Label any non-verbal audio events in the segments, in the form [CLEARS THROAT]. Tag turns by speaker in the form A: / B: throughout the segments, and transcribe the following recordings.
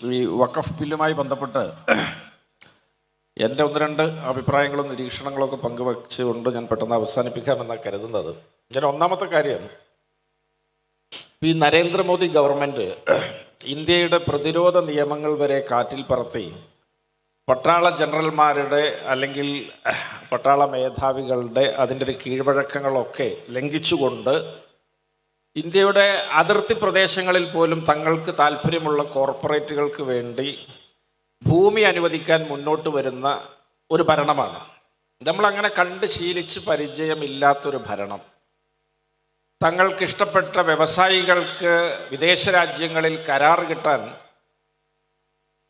A: ഈ വഖഫ് ബില്ലുമായി ബന്ധപ്പെട്ട് എന്റെ ഒന്ന് രണ്ട് അഭിപ്രായങ്ങളും നിരീക്ഷണങ്ങളും ഒക്കെ പങ്കുവച്ചുകൊണ്ട് ഞാൻ പെട്ടെന്ന് അവസാനിപ്പിക്കാമെന്നാണ് കരുതുന്നത്. ഞാൻ ഒന്നാമത്തെ കാര്യം ഈ നരേന്ദ്രമോദി ഗവൺമെന്റ് ഇന്ത്യയുടെ പ്രതിരോധ നിയമങ്ങൾ വരെ കാറ്റിൽ പറത്തി പട്ടാള ജനറൽമാരുടെ അല്ലെങ്കിൽ പട്ടാള മേധാവികളുടെ അതിന്റെ ഒരു കീഴ്വഴക്കങ്ങളൊക്കെ ലംഘിച്ചുകൊണ്ട് ഇന്ത്യയുടെ അതിർത്തി പ്രദേശങ്ങളിൽ പോലും തങ്ങൾക്ക് താല്പര്യമുള്ള കോർപ്പറേറ്റുകൾക്ക് വേണ്ടി ഭൂമി അനുവദിക്കാൻ മുന്നോട്ട് വരുന്ന ഒരു ഭരണമാണ്. നമ്മളങ്ങനെ കണ്ട് ശീലിച്ച് പരിചയമില്ലാത്തൊരു ഭരണം. തങ്ങൾക്കിഷ്ടപ്പെട്ട വ്യവസായികൾക്ക് വിദേശ രാജ്യങ്ങളിൽ കരാർ കിട്ടാൻ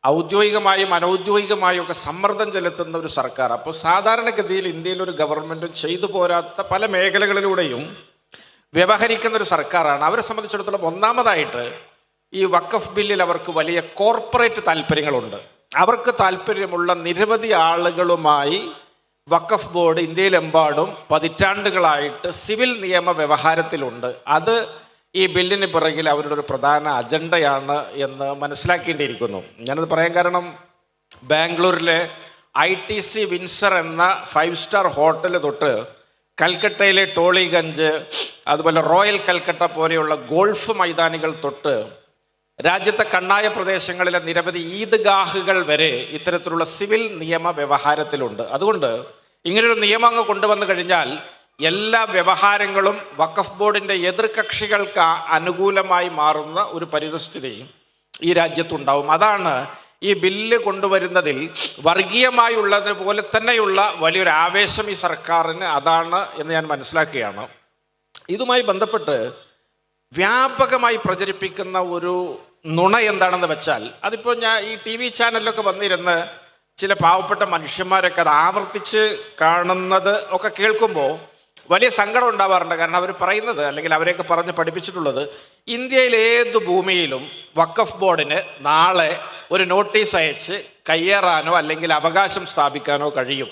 A: ഔദ്യോഗികമായും അനൗദ്യോഗികമായും ഒക്കെ സമ്മർദ്ദം ചെലുത്തുന്ന ഒരു സർക്കാർ. അപ്പോൾ സാധാരണഗതിയിൽ ഇന്ത്യയിൽ ഒരു ഗവൺമെന്റും ചെയ്തു പോരാത്ത പല മേഖലകളിലൂടെയും വ്യവഹരിക്കുന്ന ഒരു സർക്കാരാണ്. അവരെ സംബന്ധിച്ചിടത്തോളം ഒന്നാമതായിട്ട് ഈ വക്കഫ് ബില്ലിൽ അവർക്ക് വലിയ കോർപ്പറേറ്റ് താല്പര്യങ്ങളുണ്ട്. അവർക്ക് താല്പര്യമുള്ള നിരവധി ആളുകളുമായി വക്കഫ് ബോർഡ് ഇന്ത്യയിലെമ്പാടും പതിറ്റാണ്ടുകളായിട്ട് സിവിൽ നിയമ വ്യവഹാരത്തിലുണ്ട്. അത് ഈ ബില്ലിന് പിറകിൽ അവരുടെ ഒരു പ്രധാന അജണ്ടയാണ് എന്ന് മനസ്സിലാക്കേണ്ടിയിരിക്കുന്നു. ഞാനത് പറയാൻ കാരണം ബാംഗ്ലൂരിലെ ഐ ടി സി വിൻസർ എന്ന ഫൈവ് സ്റ്റാർ ഹോട്ടൽ തൊട്ട് കൽക്കട്ടയിലെ ടോളിഗഞ്ച് അതുപോലെ റോയൽ കൽക്കട്ട പോലെയുള്ള ഗോൾഫ് മൈതാനികൾ തൊട്ട് രാജ്യത്തെ കണ്ണായ പ്രദേശങ്ങളിലെ നിരവധി ഈദ്ഗാഹുകൾ വരെ ഇത്തരത്തിലുള്ള സിവിൽ നിയമ വ്യവഹാരത്തിലുണ്ട് അതുകൊണ്ട് ഇങ്ങനൊരു നിയമം അങ്ങ് കൊണ്ടുവന്നു കഴിഞ്ഞാൽ എല്ലാ വ്യവഹാരങ്ങളും വഖഫ് ബോർഡിന്റെ എതിർകക്ഷികൾക്ക് അനുകൂലമായി മാറുന്ന ഒരു പരിതസ്ഥിതി ഈ രാജ്യത്തുണ്ടാവും. അതാണ് ഈ ബില്ല് കൊണ്ടുവരുന്നതിൽ വർഗീയമായുള്ളത് പോലെ തന്നെയുള്ള വലിയൊരു ആവേശം ഈ സർക്കാരിന് അതാണ് എന്ന് ഞാൻ മനസ്സിലാക്കുകയാണ്. ഇതുമായി ബന്ധപ്പെട്ട് വ്യാപകമായി പ്രചരിപ്പിക്കുന്ന ഒരു നുണ എന്താണെന്ന് വെച്ചാൽ അതിപ്പോൾ ഞാൻ ഈ ടി വി ചാനലിലൊക്കെ വന്നിരുന്ന് ചില പാവപ്പെട്ട മനുഷ്യന്മാരൊക്കെ അത് ആവർത്തിച്ച് കാണുന്നത് ഒക്കെ കേൾക്കുമ്പോൾ വലിയ സങ്കടം ഉണ്ടാവാറുണ്ട്. കാരണം അവർ പറയുന്നത് അല്ലെങ്കിൽ അവരെയൊക്കെ പറഞ്ഞ് പഠിപ്പിച്ചിട്ടുള്ളത് ഇന്ത്യയിലേത് ഭൂമിയിലും വക്കഫ് ബോർഡിന് നാളെ ഒരു നോട്ടീസ് അയച്ച് കയ്യേറാനോ അല്ലെങ്കിൽ അവകാശം സ്ഥാപിക്കാനോ കഴിയും.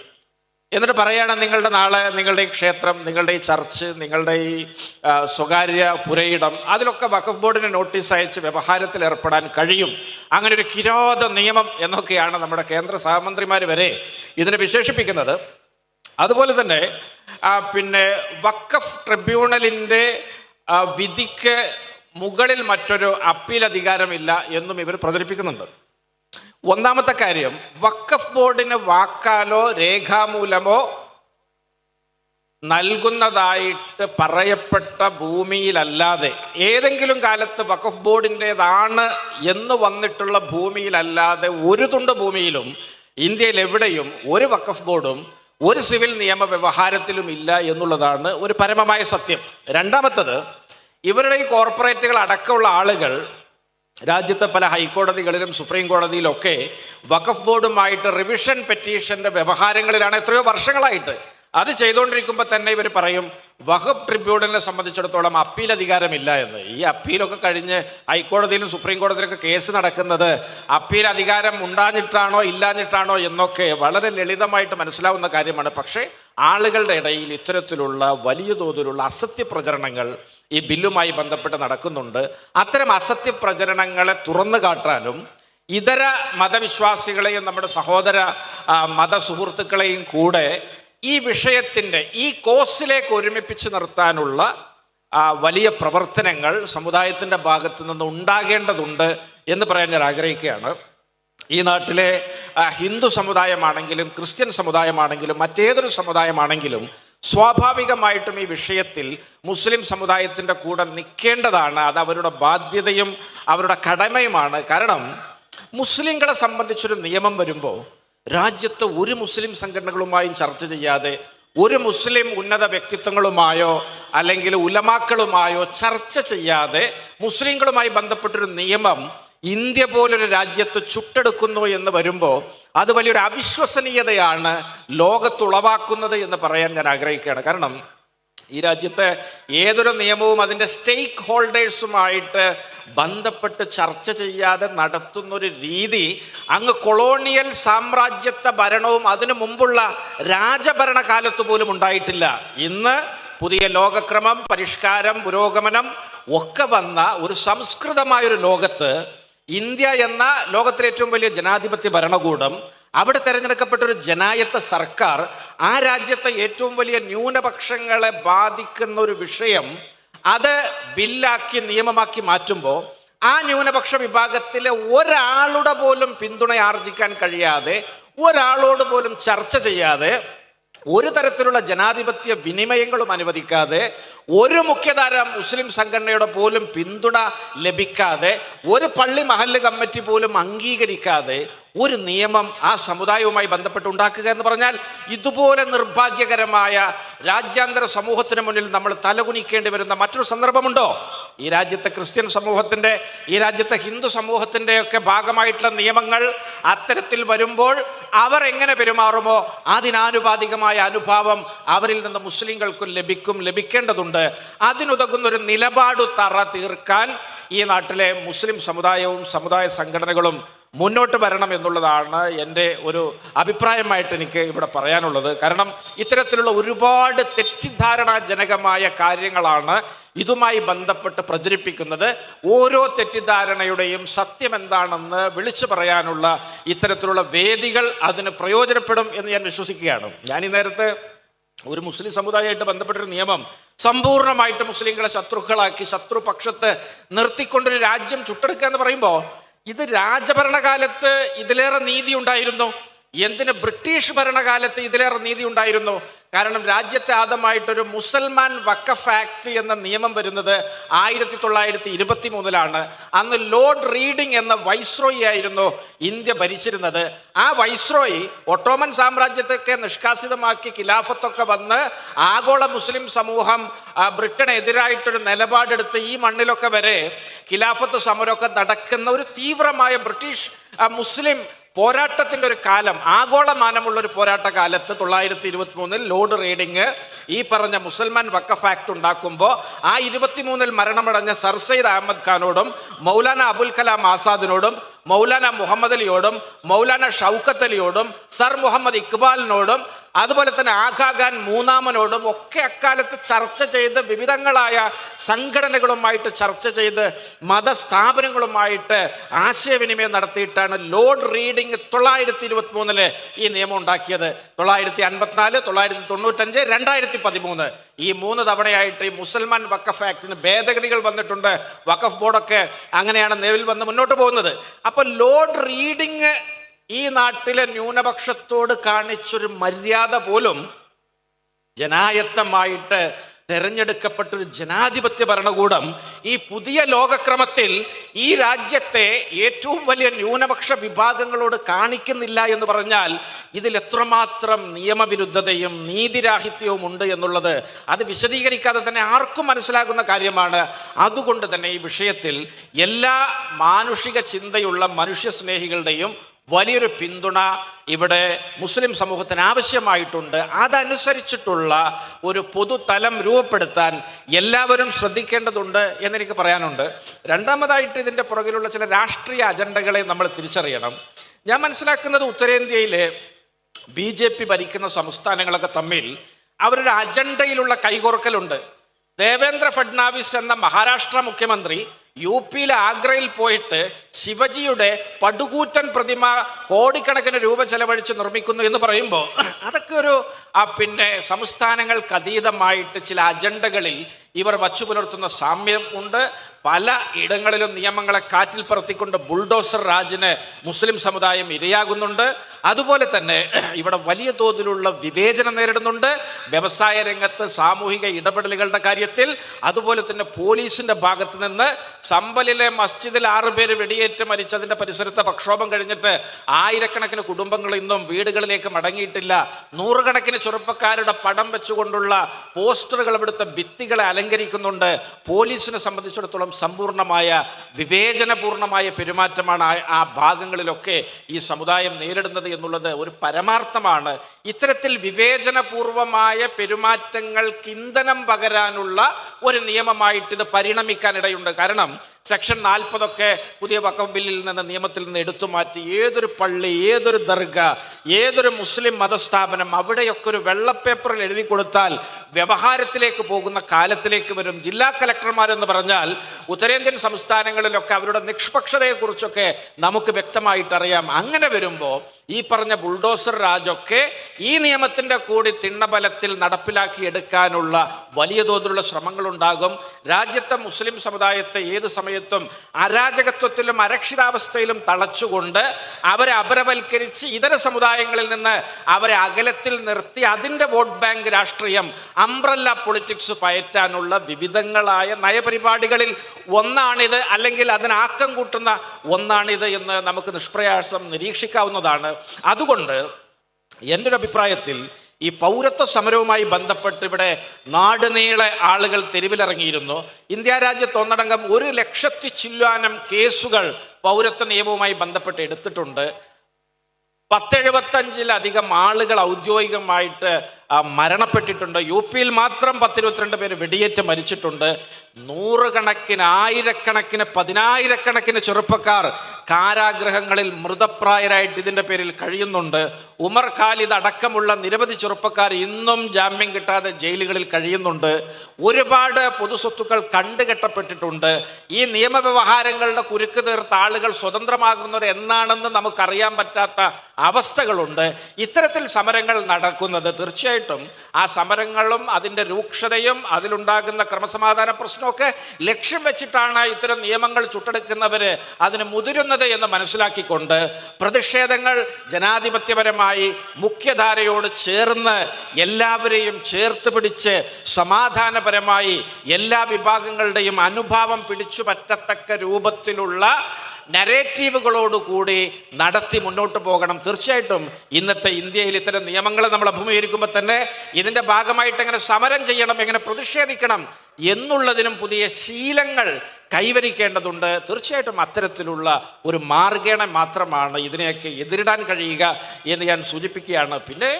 A: എന്നിട്ട് പറയുകയാണ് നിങ്ങളുടെ നാളെ നിങ്ങളുടെ ഈ ക്ഷേത്രം നിങ്ങളുടെ ഈ ചർച്ച് നിങ്ങളുടെ ഈ സ്വകാര്യ പുരയിടം അതിലൊക്കെ വഖഫ് ബോർഡിന് നോട്ടീസ് അയച്ച് വ്യവഹാരത്തിൽ ഏർപ്പെടാൻ കഴിയും. അങ്ങനെ ഒരു കിരോധ നിയമം എന്നൊക്കെയാണ് നമ്മുടെ കേന്ദ്ര സഹമന്ത്രിമാർ വരെ ഇതിനെ വിശേഷിപ്പിക്കുന്നത്. അതുപോലെ തന്നെ പിന്നെ വക്കഫ് ട്രിബ്യൂണലിന്റെ വിധിക്ക് മുകളിൽ മറ്റൊരു അപ്പീൽ അധികാരമില്ല എന്നും ഇവർ പ്രചരിപ്പിക്കുന്നുണ്ട്. ഒന്നാമത്തെ കാര്യം വക്കഫ് ബോർഡിന് വാക്കാലോ രേഖാമൂലമോ നൽകുന്നതായിട്ട് പറയപ്പെട്ട ഭൂമിയിലല്ലാതെ ഏതെങ്കിലും കാലത്ത് വഖഫ് ബോർഡിന്റെതാണ് എന്ന് വന്നിട്ടുള്ള ഭൂമിയിലല്ലാതെ ഒരു തുണ്ട് ഭൂമിയിലും ഇന്ത്യയിൽ എവിടെയും ഒരു വഖഫ് ബോർഡും ഒരു സിവിൽ നിയമ വ്യവഹാരത്തിലും ഇല്ല എന്നുള്ളതാണ് ഒരു പരമമായ സത്യം. രണ്ടാമത്തത് ഇവരുടെ ഈ കോർപ്പറേറ്റുകൾ അടക്കമുള്ള ആളുകൾ രാജ്യത്തെ പല ഹൈക്കോടതികളിലും സുപ്രീം കോടതിയിലൊക്കെ വഖഫ് ബോർഡുമായിട്ട് റിവിഷൻ പെറ്റീഷന്റെ വ്യവഹാരങ്ങളിലാണ് എത്രയോ വർഷങ്ങളായിട്ട്. അത് ചെയ്തുകൊണ്ടിരിക്കുമ്പോൾ തന്നെ ഇവർ പറയും വഖഫ് ട്രിബ്യൂണലിനെ സംബന്ധിച്ചിടത്തോളം അപ്പീൽ അധികാരമില്ല എന്ന്. ഈ അപ്പീലൊക്കെ കഴിഞ്ഞ് ഹൈക്കോടതിയിലും സുപ്രീം കോടതിയിലൊക്കെ കേസ് നടക്കുന്നത് അപ്പീൽ അധികാരം ഉണ്ടാഞ്ഞിട്ടാണോ ഇല്ലാഞ്ഞിട്ടാണോ എന്നൊക്കെ വളരെ ലളിതമായിട്ട് മനസ്സിലാവുന്ന കാര്യമാണ്. പക്ഷേ ആളുകളുടെ ഇടയിൽ ഇത്തരത്തിലുള്ള വലിയ തോതിലുള്ള അസത്യ പ്രചരണങ്ങൾ ഈ ബില്ലുമായി ബന്ധപ്പെട്ട് നടക്കുന്നുണ്ട്. അത്തരം അസത്യ പ്രചരണങ്ങളെ തുറന്നു കാട്ടാനും ഇതര മതവിശ്വാസികളെയും നമ്മുടെ സഹോദര ആ, മത സുഹൃത്തുക്കളെയും കൂടെ ഈ വിഷയത്തിന്റെ ഈ കോഴ്സിലേക്ക് ഒരുമിപ്പിച്ച് നിർത്താനുള്ള വലിയ പ്രവർത്തനങ്ങൾ സമുദായത്തിന്റെ ഭാഗത്തു നിന്ന് ഉണ്ടാകേണ്ടതുണ്ട് എന്ന് പറയാൻ ഞാൻ ആഗ്രഹിക്കുകയാണ്. ഈ നാട്ടിലെ ഹിന്ദു സമുദായമാണെങ്കിലും ക്രിസ്ത്യൻ സമുദായമാണെങ്കിലും മറ്റേതൊരു സമുദായമാണെങ്കിലും സ്വാഭാവികമായിട്ടും ഈ വിഷയത്തിൽ മുസ്ലിം സമുദായത്തിന്റെ കൂടെ നിൽക്കേണ്ടതാണ്. അത് അവരുടെ ബാധ്യതയും അവരുടെ കടമയുമാണ്. കാരണം മുസ്ലിങ്ങളെ സംബന്ധിച്ചൊരു നിയമം വരുമ്പോൾ രാജ്യത്ത് ഒരു മുസ്ലിം സംഘടനകളുമായും ചർച്ച ചെയ്യാതെ ഒരു മുസ്ലിം ഉന്നത വ്യക്തിത്വങ്ങളുമായോ അല്ലെങ്കിൽ ഉലമാക്കളുമായോ ചർച്ച ചെയ്യാതെ മുസ്ലിങ്ങളുമായി ബന്ധപ്പെട്ടൊരു നിയമം ഇന്ത്യ പോലൊരു രാജ്യത്ത് ചുട്ടെടുക്കുന്നു എന്ന് വരുമ്പോൾ അത് വലിയൊരു അവിശ്വസനീയതയാണ് ലോകത്തുളവാക്കുന്നത് എന്ന് പറയാൻ ഞാൻ ആഗ്രഹിക്കുകയാണ്. കാരണം ഈ രാജ്യത്തെ ഏതൊരു നിയമവും അതിന്റെ സ്റ്റേക്ക് ഹോൾഡേഴ്സുമായിട്ട് ബന്ധപ്പെട്ട് ചർച്ച ചെയ്യാതെ നടത്തുന്നൊരു രീതി അങ്ങ് കൊളോണിയൽ സാമ്രാജ്യത്തെ ഭരണവും അതിനു മുമ്പുള്ള രാജഭരണകാലത്ത് പോലും ഉണ്ടായിട്ടില്ല. ഇന്ന് പുതിയ ലോകക്രമം പരിഷ്കാരം പുരോഗമനം ഒക്കെ വന്ന ഒരു സംസ്കൃതമായൊരു ലോകത്ത് ഇന്ത്യ എന്ന ലോകത്തിലെ ഏറ്റവും വലിയ ജനാധിപത്യ ഭരണകൂടം അവിടെ തിരഞ്ഞെടുക്കപ്പെട്ട ഒരു ജനായത്ത സർക്കാർ ആ രാജ്യത്തെ ഏറ്റവും വലിയ ന്യൂനപക്ഷങ്ങളെ ബാധിക്കുന്ന ഒരു വിഷയം അത് ബില്ലാക്കി നിയമമാക്കി മാറ്റുമ്പോൾ ആ ന്യൂനപക്ഷ വിഭാഗത്തിലെ ഒരാളുടെ പോലും പിന്തുണ ആർജിക്കാൻ കഴിയാതെ ഒരാളോട് പോലും ചർച്ച ചെയ്യാതെ ഒരു തരത്തിലുള്ള ജനാധിപത്യ വിനിമയങ്ങളും അനുവദിക്കാതെ ഒരു മുഖ്യധാര മുസ്ലിം സംഘടനയുടെ പോലും പിന്തുണ ലഭിക്കാതെ ഒരു പള്ളി മഹല്ല് കമ്മിറ്റി പോലും അംഗീകരിക്കാതെ ഒരു നിയമം ആ സമുദായവുമായി ബന്ധപ്പെട്ട് ഉണ്ടാക്കുക എന്ന് പറഞ്ഞാൽ ഇതുപോലെ നിർഭാഗ്യകരമായ രാജ്യാന്തര സമൂഹത്തിന് മുന്നിൽ നമ്മൾ തലകുനിക്കേണ്ടി വരുന്ന മറ്റൊരു സന്ദർഭമുണ്ടോ? ഈ രാജ്യത്തെ ക്രിസ്ത്യൻ സമൂഹത്തിന്റെ ഈ രാജ്യത്തെ ഹിന്ദു സമൂഹത്തിന്റെ ഒക്കെ ഭാഗമായിട്ടുള്ള നിയമങ്ങൾ അത്തരത്തിൽ വരുമ്പോൾ അവർ എങ്ങനെ പെരുമാറുമോ? അതിനാനുപാതികമായ അനുഭാവം അവരിൽ നിന്ന് മുസ്ലിങ്ങൾക്കും ലഭിക്കും ലഭിക്കേണ്ടതുണ്ട്. അതിനുതകുന്ന ഒരു നിലപാട് തറ തീർക്കാൻ ഈ നാട്ടിലെ മുസ്ലിം സമുദായവും സമുദായ സംഘടനകളും മുന്നോട്ട് വരണം എന്നുള്ളതാണ് എന്റെ ഒരു അഭിപ്രായമായിട്ട് എനിക്ക് ഇവിടെ പറയാനുള്ളത്. കാരണം ഇത്തരത്തിലുള്ള ഒരുപാട് തെറ്റിദ്ധാരണാജനകമായ കാര്യങ്ങളാണ് ഇതുമായി ബന്ധപ്പെട്ട് പ്രചരിപ്പിക്കുന്നത്. ഓരോ തെറ്റിദ്ധാരണയുടെയും സത്യം എന്താണെന്ന് വിളിച്ചു പറയാനുള്ള ഇത്തരത്തിലുള്ള വേദികൾ അതിന് പ്രയോജനപ്പെടും എന്ന് ഞാൻ വിശ്വസിക്കുകയാണ്. ഞാൻ ഈ നേരത്തെ ഒരു മുസ്ലിം സമുദായമായിട്ട് ബന്ധപ്പെട്ടൊരു നിയമം സമ്പൂർണമായിട്ട് മുസ്ലിങ്ങളെ ശത്രുക്കളാക്കി ശത്രുപക്ഷത്ത് നിർത്തിക്കൊണ്ടൊരു രാജ്യം ചുട്ടെടുക്കുക എന്ന് പറയുമ്പോൾ ഇത് രാജഭരണകാലത്ത് ഇതിലേറെ നീതി ഉണ്ടായിരുന്നു. എന്തിന് ബ്രിട്ടീഷ് ഭരണകാലത്ത് ഇതിലേറെ നീതി ഉണ്ടായിരുന്നു? കാരണം രാജ്യത്തെ ആദ്യമായിട്ടൊരു മുസൽമാൻ വക്കഫ് ആക്ട് എന്ന നിയമം വരുന്നത് ആയിരത്തി തൊള്ളായിരത്തി ഇരുപത്തി മൂന്നിലാണ് അന്ന് ലോർഡ് റീഡിംഗ് എന്ന വൈസ്രോയി ആയിരുന്നു ഇന്ത്യ ഭരിച്ചിരുന്നത്. ആ വൈസ്രോയി ഒട്ടോമൻ സാമ്രാജ്യത്തൊക്കെ നിഷ്കാസിതമാക്കി ഖിലാഫത്തൊക്കെ വന്ന് ആഗോള മുസ്ലിം സമൂഹം ബ്രിട്ടനെതിരായിട്ടൊരു നിലപാടെടുത്ത് ഈ മണ്ണിലൊക്കെ വരെ ഖിലാഫത്ത് സമരമൊക്കെ നടക്കുന്ന ഒരു തീവ്രമായ ബ്രിട്ടീഷ് മുസ്ലിം പോരാട്ടത്തിന്റെ ഒരു കാലം ആഗോളമാനമുള്ള ഒരു പോരാട്ട കാലത്ത് തൊള്ളായിരത്തി ഇരുപത്തി മൂന്നിൽ ലോഡ് റീഡിങ് ഈ പറഞ്ഞ മുസൽമാൻ വക്കഫ് ആക്ട് ഉണ്ടാക്കുമ്പോൾ ആ ഇരുപത്തിമൂന്നിൽ മരണമടഞ്ഞ സർ സയ്യിദ് അഹമ്മദ് ഖാനോടും മൗലാന അബുൽ കലാം ആസാദിനോടും മൗലാന മുഹമ്മദ് അലിയോടും മൗലാന ഷൗക്കത്ത് അലിയോടും സർ മുഹമ്മദ് ഇക്ബാലിനോടും അതുപോലെ തന്നെ ആഖാഖാൻ മൂന്നാമനോടും ഒക്കെ അക്കാലത്ത് ചർച്ച ചെയ്ത് വിവിധങ്ങളായ സംഘടനകളുമായിട്ട് ചർച്ച ചെയ്ത് മതസ്ഥാപനങ്ങളുമായിട്ട് ആശയവിനിമയം നടത്തിയിട്ടാണ് ലോഡ് റീഡിംഗ് തൊള്ളായിരത്തി ഇരുപത്തി മൂന്നിൽ ഈ നിയമം ഉണ്ടാക്കിയത്. തൊള്ളായിരത്തി അൻപത്തിനാല് തൊള്ളായിരത്തി തൊണ്ണൂറ്റഞ്ച് രണ്ടായിരത്തി പതിമൂന്ന് ഈ മൂന്ന് തവണയായിട്ട് ഈ മുസൽമാൻ വക്കഫ് ആക്ടിന് ഭേദഗതികൾ വന്നിട്ടുണ്ട്. വക്കഫ് ബോർഡൊക്കെ അങ്ങനെയാണ് നിലവിൽ വന്ന് മുന്നോട്ട് പോകുന്നത്. അപ്പൊ ലോഡ് റീഡിങ് ഈ നാട്ടിലെ ന്യൂനപക്ഷത്തോട് കാണിച്ചൊരു മര്യാദ പോലും ജനായത്തമായിട്ട് തെരഞ്ഞെടുക്കപ്പെട്ടൊരു ജനാധിപത്യ ഭരണകൂടം ഈ പുതിയ ലോകക്രമത്തിൽ ഈ രാജ്യത്തെ ഏറ്റവും വലിയ ന്യൂനപക്ഷ വിഭാഗങ്ങളോട് കാണിക്കുന്നില്ല എന്ന് പറഞ്ഞാൽ ഇതിൽ എത്രമാത്രം നിയമവിരുദ്ധതയും നീതിരാഹിത്യവും ഉണ്ട് എന്നുള്ളത് അത് വിശദീകരിക്കാതെ തന്നെ ആർക്കും മനസ്സിലാകുന്ന കാര്യമാണ്. അതുകൊണ്ട് തന്നെ ഈ വിഷയത്തിൽ എല്ലാ മാനുഷിക ചിന്തയുള്ള മനുഷ്യസ്നേഹികളുടെയും വലിയൊരു പിന്തുണ ഇവിടെ മുസ്ലിം സമൂഹത്തിന് ആവശ്യമായിട്ടുണ്ട്. അതനുസരിച്ചിട്ടുള്ള ഒരു പൊതുതലം രൂപപ്പെടുത്താൻ എല്ലാവരും ശ്രദ്ധിക്കേണ്ടതുണ്ട് എന്നെനിക്ക് പറയാനുണ്ട്. രണ്ടാമതായിട്ട് ഇതിന്റെ പുറകിലുള്ള ചില രാഷ്ട്രീയ അജണ്ടകളെ നമ്മൾ തിരിച്ചറിയണം. ഞാൻ മനസ്സിലാക്കുന്നത് ഉത്തരേന്ത്യയിലെ ബി ജെ പി ഭരിക്കുന്ന സംസ്ഥാനങ്ങളൊക്കെ തമ്മിൽ അവരുടെ അജണ്ടയിലുള്ള കൈകോർക്കലുണ്ട്. ദേവേന്ദ്ര ഫഡ്നാവിസ് എന്ന മഹാരാഷ്ട്ര മുഖ്യമന്ത്രി യു പിയിലെ ആഗ്രയിൽ പോയിട്ട് ശിവജിയുടെ പടുകൂറ്റൻ പ്രതിമ കോടിക്കണക്കിന് രൂപ ചെലവഴിച്ച് നിർമ്മിക്കുന്നു എന്ന് പറയുമ്പോൾ അതൊക്കെ ഒരു പിന്നെ സംസ്ഥാനങ്ങൾക്ക് അതീതമായിട്ട് ചില അജണ്ടകളിൽ ഇവർ വച്ചു പുലർത്തുന്ന സാമ്യം ഉണ്ട്. പല ഇടങ്ങളിലും നിയമങ്ങളെ കാറ്റിൽ പറത്തിക്കൊണ്ട് ബുൾഡോസർ രാജിന് മുസ്ലിം സമുദായം ഇരയാകുന്നുണ്ട്. അതുപോലെ തന്നെ [CLEARS THROAT] ഇവിടെ വലിയ തോതിലുള്ള വിവേചനം നേരിടുന്നുണ്ട്. വ്യവസായ രംഗത്ത് സാമൂഹിക ഇടപെടലുകളുടെ കാര്യത്തിൽ. അതുപോലെ തന്നെ പോലീസിന്റെ ഭാഗത്ത് നിന്ന് സമ്പലിലെ മസ്ജിദിൽ ആറുപേര് വെടിയേറ്റ് മരിച്ചതിന്റെ പരിസരത്തെ പ്രക്ഷോഭം കഴിഞ്ഞിട്ട് ആയിരക്കണക്കിന് കുടുംബങ്ങൾ ഇന്നും വീടുകളിലേക്ക് മടങ്ങിയിട്ടില്ല. നൂറുകണക്കിന് ചെറുപ്പക്കാരുടെ പടം വെച്ചുകൊണ്ടുള്ള പോസ്റ്ററുകൾ ഇവിടുത്തെ ഭിത്തികളെ അലങ്കരിക്കുന്നുണ്ട്. പോലീസിനെ സംബന്ധിച്ചിടത്തോളം സമ്പൂർണമായ വിവേചനപൂർണമായ പെരുമാറ്റമാണ് ആ- ഭാഗങ്ങളിലൊക്കെ ഈ സമുദായം നേരിടുന്നത് എന്നുള്ളത് ഒരു പരമാർത്ഥമാണ്. ഇത്തരത്തിൽ വിവേചനപൂർവമായ പെരുമാറ്റങ്ങൾക്ക് ഇന്ധനം പകരാനുള്ള ഒരു നിയമമായിട്ട് ഇത് പരിണമിക്കാനിടയുണ്ട്. കാരണം സെക്ഷൻ നാൽപ്പതൊക്കെ പുതിയ വക്കം ബില്ലിൽ നിന്ന് നിയമത്തിൽ നിന്ന് എടുത്തു മാറ്റി ഏതൊരു പള്ളി ഏതൊരു ദർഗ ഏതൊരു മുസ്ലിം മതസ്ഥാപനം അവിടെയൊക്കെ ഒരു വെള്ളപ്പേപ്പറിൽ എഴുതി കൊടുത്താൽ വ്യവഹാരത്തിലേക്ക് പോകുന്ന കാലത്തിൽ ഭരണത്തിലേക്ക് വരും. ജില്ലാ കലക്ടർമാരെന്ന് പറഞ്ഞാൽ ഉത്തരേന്ത്യൻ സംസ്ഥാനങ്ങളിലൊക്കെ അവരുടെ നിഷ്പക്ഷതയെക്കുറിച്ചൊക്കെ നമുക്ക് വ്യക്തമായിട്ടറിയാം. അങ്ങനെ വരുമ്പോൾ ഈ പറഞ്ഞ ബുൾഡോസർ രാജൊക്കെ ഈ നിയമത്തിന്റെ കൂടി തിണ്ണബലത്തിൽ നടപ്പിലാക്കി എടുക്കാനുള്ള വലിയ തോതിലുള്ള ശ്രമങ്ങളുണ്ടാകും. രാജ്യത്തെ മുസ്ലിം സമുദായത്തെ ഏത് സമയത്തും അരാജകത്വത്തിലും അരക്ഷിതാവസ്ഥയിലും തളച്ചുകൊണ്ട് അവരെ അപരവൽക്കരിച്ച് ഇതര സമുദായങ്ങളിൽ നിന്ന് അവരെ അകലത്തിൽ നിർത്തി അതിന്റെ വോട്ട് ബാങ്ക് രാഷ്ട്രീയം അംബ്രല്ല പൊളിറ്റിക്സ് പയറ്റാനുള്ള വിവിധങ്ങളായ നയപരിപാടികളിൽ ഒന്നാണിത് അല്ലെങ്കിൽ അതിനാക്കം കൂട്ടുന്ന ഒന്നാണിത് എന്ന് നമുക്ക് നിഷ്പ്രയാസം നിരീക്ഷിക്കാവുന്നതാണ്. അതുകൊണ്ട് എന്റെ ഒരു അഭിപ്രായത്തിൽ ഈ പൗരത്വ സമരവുമായി ബന്ധപ്പെട്ട് ഇവിടെ നാടുനീളെ ആളുകൾ തെരുവിലിറങ്ങിയിരുന്നു. ഇന്ത്യ രാജ്യത്ത് ഒന്നടങ്കം ഒരു ലക്ഷത്തി ചില്ലാനം കേസുകൾ പൗരത്വ നിയമവുമായി ബന്ധപ്പെട്ട് എടുത്തിട്ടുണ്ട്. പത്തെഴുപത്തഞ്ചിലധികം ആളുകൾ ഔദ്യോഗികമായിട്ട് മരണപ്പെട്ടിട്ടുണ്ട്. യു പിയിൽ മാത്രം പത്തിരുപത്തിരണ്ട് പേര് വെടിയേറ്റ് മരിച്ചിട്ടുണ്ട്. നൂറുകണക്കിന് ആയിരക്കണക്കിന് പതിനായിരക്കണക്കിന് ചെറുപ്പക്കാർ കാരാഗ്രഹങ്ങളിൽ മൃതപ്രായരായിട്ട് ഇതിന്റെ പേരിൽ കഴിയുന്നുണ്ട്. ഉമർ ഖാലിദ് അടക്കമുള്ള നിരവധി ചെറുപ്പക്കാർ ഇന്നും ജാമ്യം കിട്ടാതെ ജയിലുകളിൽ കഴിയുന്നുണ്ട്. ഒരുപാട് പൊതുസ്വത്തുക്കൾ കണ്ടുകെട്ടപ്പെട്ടിട്ടുണ്ട്. ഈ നിയമവ്യവഹാരങ്ങളുടെ കുരുക്ക് തീർത്ത ആളുകൾ സ്വതന്ത്രമാകുന്നത് എന്നാണെന്ന് നമുക്കറിയാൻ പറ്റാത്ത അവസ്ഥകളുണ്ട്. ഇത്തരത്തിൽ സമരങ്ങൾ നടക്കുന്നത് തീർച്ചയായിട്ടും ആ സമരങ്ങളും അതിന്റെ രൂക്ഷതയും അതിലുണ്ടാകുന്ന ക്രമസമാധാന പ്രശ്നമൊക്കെ ലക്ഷ്യം വെച്ചിട്ടാണ് ഇത്തരം നിയമങ്ങൾ ചുട്ടെടുക്കുന്നവർ അതിന് മുതിരുന്നത് എന്ന് മനസ്സിലാക്കിക്കൊണ്ട് പ്രതിഷേധങ്ങൾ ജനാധിപത്യപരമായി മുഖ്യധാരയോട് ചേർന്ന് എല്ലാവരെയും ചേർത്ത് പിടിച്ച് സമാധാനപരമായി എല്ലാ വിഭാഗങ്ങളുടെയും അനുഭാവം പിടിച്ചു പറ്റത്തക്ക രൂപത്തിലുള്ള നരേറ്റീവുകളോടുകൂടി നടത്തി മുന്നോട്ട് പോകണം. തീർച്ചയായിട്ടും ഇന്നത്തെ ഇന്ത്യയിൽ ഇത്തരം നിയമങ്ങളെ നമ്മൾ അഭിമുഖീകരിക്കുമ്പോൾ തന്നെ ഇതിന്റെ ഭാഗമായിട്ട് എങ്ങനെ സമരം ചെയ്യണം എങ്ങനെ പ്രതിഷേധിക്കണം എന്നുള്ളതിനും പുതിയ ശീലങ്ങൾ കൈവരിക്കേണ്ടതുണ്ട്. തീർച്ചയായിട്ടും അത്തരത്തിലുള്ള ഒരു മാർഗേണ മാത്രമാണ് ഇതിനെയൊക്കെ എതിരിടാൻ കഴിയുക എന്ന് ഞാൻ സൂചിപ്പിക്കുകയാണ്. പിന്നെ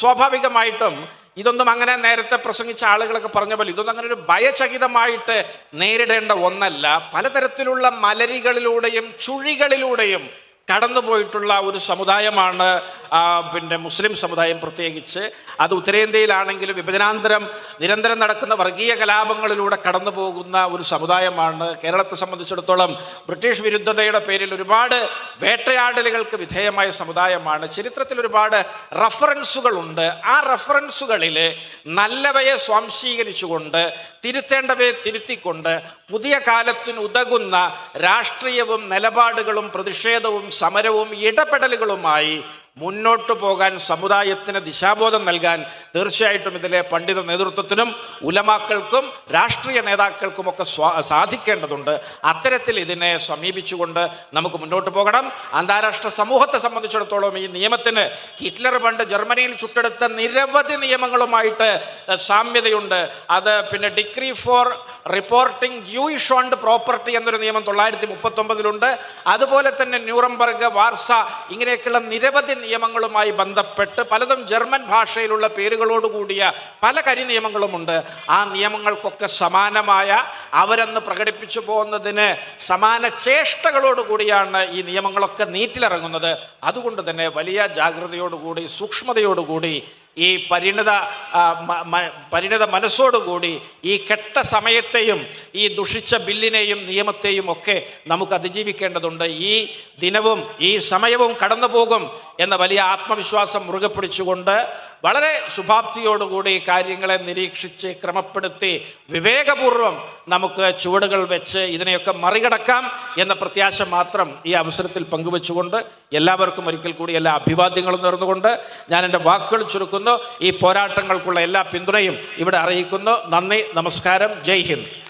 A: സ്വാഭാവികമായിട്ടും ഇതൊന്നും അങ്ങനെ നേരത്തെ പ്രസംഗിച്ച ആളുകളൊക്കെ പറഞ്ഞ പോലെ ഇതൊന്നും അങ്ങനെ ഒരു ഭയചകിതമായിട്ട് നേരിടേണ്ട ഒന്നല്ല. പലതരത്തിലുള്ള മലരികളിലൂടെയും ചുഴികളിലൂടെയും കടന്നുപോയിട്ടുള്ള ഒരു സമുദായമാണ് പിന്നെ മുസ്ലിം സമുദായം പ്രത്യേകിച്ച്. അത് ഉത്തരേന്ത്യയിലാണെങ്കിലും വിഭജനാന്തരം നിരന്തരം നടക്കുന്ന വർഗീയ കലാപങ്ങളിലൂടെ കടന്നു പോകുന്ന ഒരു സമുദായമാണ്. കേരളത്തെ സംബന്ധിച്ചിടത്തോളം ബ്രിട്ടീഷ് വിരുദ്ധതയുടെ പേരിൽ ഒരുപാട് വേട്ടയാടലുകൾക്ക് വിധേയമായ സമുദായമാണ്. ചരിത്രത്തിൽ ഒരുപാട് റഫറൻസുകളുണ്ട്. ആ റഫറൻസുകളിൽ നല്ലവയെ സ്വാംശീകരിച്ചുകൊണ്ട് തിരുത്തേണ്ടവയെ തിരുത്തിക്കൊണ്ട് പുതിയ കാലത്തിന് ഉതകുന്ന രാഷ്ട്രീയവും നിലപാടുകളും പ്രതിഷേധവും സമരവും ഇടപെടലുകളുമായി മുന്നോട്ട് പോകാൻ സമുദായത്തിന് ദിശാബോധം നൽകാൻ തീർച്ചയായിട്ടും ഇതിലെ പണ്ഡിത നേതൃത്വത്തിനും ഉലമാക്കൾക്കും രാഷ്ട്രീയ നേതാക്കൾക്കുമൊക്കെ സാധിക്കേണ്ടതുണ്ട്. അത്തരത്തിൽ ഇതിനെ സമീപിച്ചുകൊണ്ട് നമുക്ക് മുന്നോട്ട് പോകണം. അന്താരാഷ്ട്ര സമൂഹത്തെ സംബന്ധിച്ചിടത്തോളം ഈ നിയമത്തിന് ഹിറ്റ്ലർ പണ്ട് ജർമ്മനിയിൽ ചുട്ടെടുത്ത നിരവധി നിയമങ്ങളുമായിട്ട് സാമ്യതയുണ്ട്. അത് പിന്നെ degree for reporting Jewish owned property എന്നൊരു നിയമം തൊള്ളായിരത്തി മുപ്പത്തൊമ്പതിലുണ്ട്. അതുപോലെ തന്നെ ന്യൂറംബർഗ് വാർസ ഇങ്ങനെയൊക്കെയുള്ള നിരവധി നിയമങ്ങളുമായി ബന്ധപ്പെട്ട് പലതും ജർമ്മൻ ഭാഷയിലുള്ള പേരുകളോടുകൂടിയ പല കരി നിയമങ്ങളുമുണ്ട് ആ നിയമങ്ങൾക്കൊക്കെ സമാനമായ അവരെന്ന് പ്രകടിപ്പിച്ചു പോകുന്നതിന് സമാന ചേഷ്ടകളോടുകൂടിയാണ് ഈ നിയമങ്ങളൊക്കെ നീറ്റിലിറങ്ങുന്നത്. അതുകൊണ്ട് തന്നെ വലിയ ജാഗ്രതയോടുകൂടി സൂക്ഷ്മതയോടുകൂടി ഈ പരിണിത പരിണിത മനസ്സോടുകൂടി ഈ കെട്ട സമയത്തെയും ഈ ദുഷിച്ച ബില്ലിനെയും നിയമത്തെയും ഒക്കെ നമുക്ക് അതിജീവിക്കേണ്ടതുണ്ട്. ഈ ദിനവും ഈ സമയവും കടന്നു പോകും എന്ന വലിയ ആത്മവിശ്വാസം മുറുകെ പിടിച്ചുകൊണ്ട് വളരെ ശുഭാപ്തിയോടുകൂടി കാര്യങ്ങളെ നിരീക്ഷിച്ച് ക്രമപ്പെടുത്തി വിവേകപൂർവം നമുക്ക് ചുവടുകൾ വെച്ച് ഇതിനെയൊക്കെ മറികടക്കാം എന്ന പ്രത്യാശ മാത്രം ഈ അവസരത്തിൽ പങ്കുവെച്ചുകൊണ്ട് എല്ലാവർക്കും ഒരിക്കൽ കൂടി എല്ലാ അഭിവാദ്യങ്ങളും നേർന്നുകൊണ്ട് ഞാൻ എന്റെ വാക്കുകൾ ചുരുക്കുന്നു. ഈ പോരാട്ടങ്ങൾക്കുള്ള എല്ലാ പിന്തുണയും ഇവിടെ അറിയിക്കുന്നു. നന്ദി നമസ്കാരം. ജയ് ഹിന്ദ്.